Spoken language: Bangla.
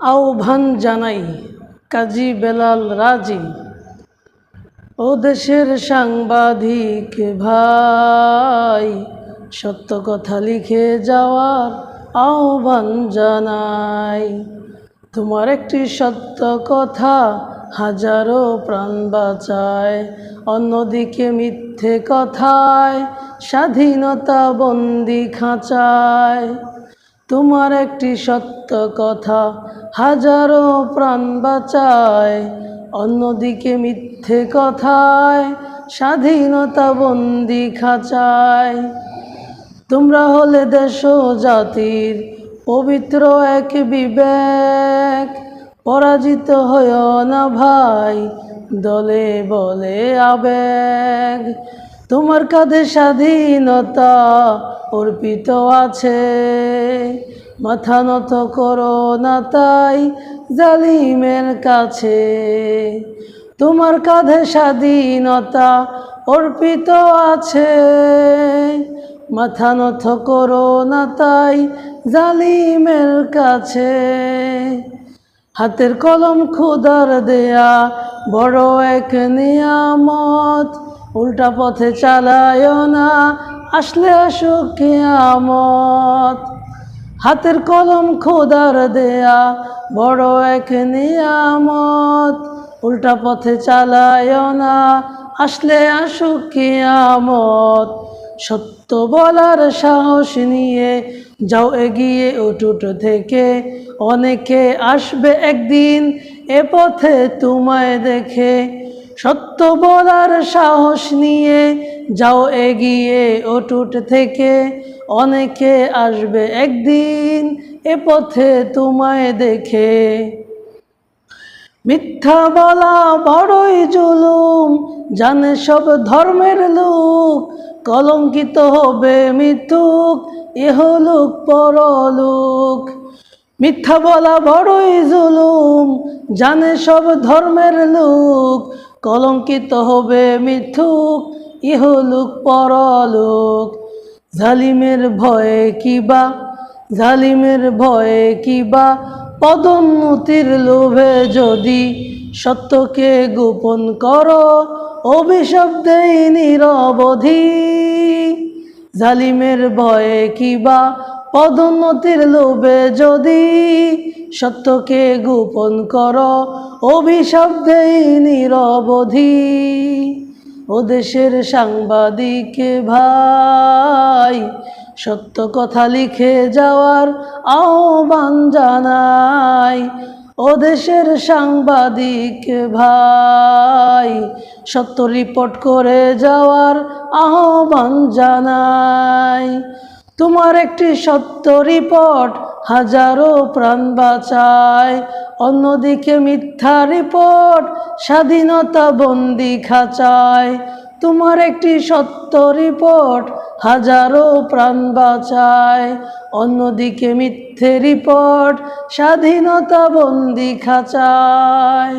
আহ্বান জানাই কাজী বেলাল রাজি। ও দেশের সাংবাদিক ভাই, সত্য কথা লিখে যাওয়ার আহ্বান জানাই। তোমার একটি সত্য কথা হাজারো প্রাণ বাঁচায়। অন্যদিকে মিথ্যে কথায় স্বাধীনতা বন্দি খাঁচায়। তোমার একটি সত্য কথা, হাজারো প্রাণ বাঁচায়, অন্যদিকে মিথ্যে কথায় স্বাধীনতা বন্দি খাঁচায়। তোমরা হলে দেশ জাতির পবিত্র এক বিবেক, পরাজিত হয় না ভাই, দলে বলে আবেগ। তোমার কাঁধে স্বাধীনতা অর্পিত আছে। মাথা নত করো না তাই জালিমের কাছে। তোমার কাঁধে স্বাধীনতা অর্পিত আছে। মাথা নত করো না তাই জালিমের কাছে। হাতের কলম খুদার দেয়া বড় এক নিয়ামত। উল্টা পথে চালায় না, আসলে কিয়ামত। হাতের কলম খোদার দেয়া, বড় এক নিয়ামত। উল্টা পথে চালায় না, আসলে আসুক সত্য বলার সাহস নিয়ে যাও, এগিয়ে উঠুট থেকে। অনেকে আসবে একদিন এ পথে তোমায় দেখে। সত্য বলার সাহস নিয়ে যাও এগিয়ে অটুট থেকে। অনেকে আসবে একদিন এ পথে তোমায় দেখে। মিথ্যা বলা বড়ই জুলুম, জানে সব ধর্মের লোক। কলঙ্কিত হবে মিথুক ইহলুক পরলোক। মিথ্যা বলা বড়ই জুলুম, জানে সব ধর্মের লোক। কলঙ্কিত হবে মিথুক ইহলুক পরলোক। জালিমের ভয়ে কিবা জালিমের ভয়ে কিবা পদোন্নতির লোভে যদি সত্যকে গোপন করো, অভিশাপ দেই নিরবধি। জালিমের ভয়ে কিবা পদোন্নতির লোভে যদি সত্যকে গোপন কর অভিশাপ দেই নিরবধি। ও দেশের সাংবাদিক ভাই, সত্য কথা লিখে যাওয়ার আহ্বান জানাই। ও দেশের সাংবাদিক ভাই, সত্য রিপোর্ট করে যাওয়ার আহ্বান জানাই। তোমার একটি সত্য রিপোর্ট হাজারো প্রাণ বাঁচায়। অন্যদিকে মিথ্যা রিপোর্ট স্বাধীনতা বন্দি খাঁচায়। তোমার একটি সত্য রিপোর্ট হাজারো প্রাণ বাঁচায়। অন্যদিকে মিথ্যে রিপোর্ট স্বাধীনতা বন্দি খাঁচায়।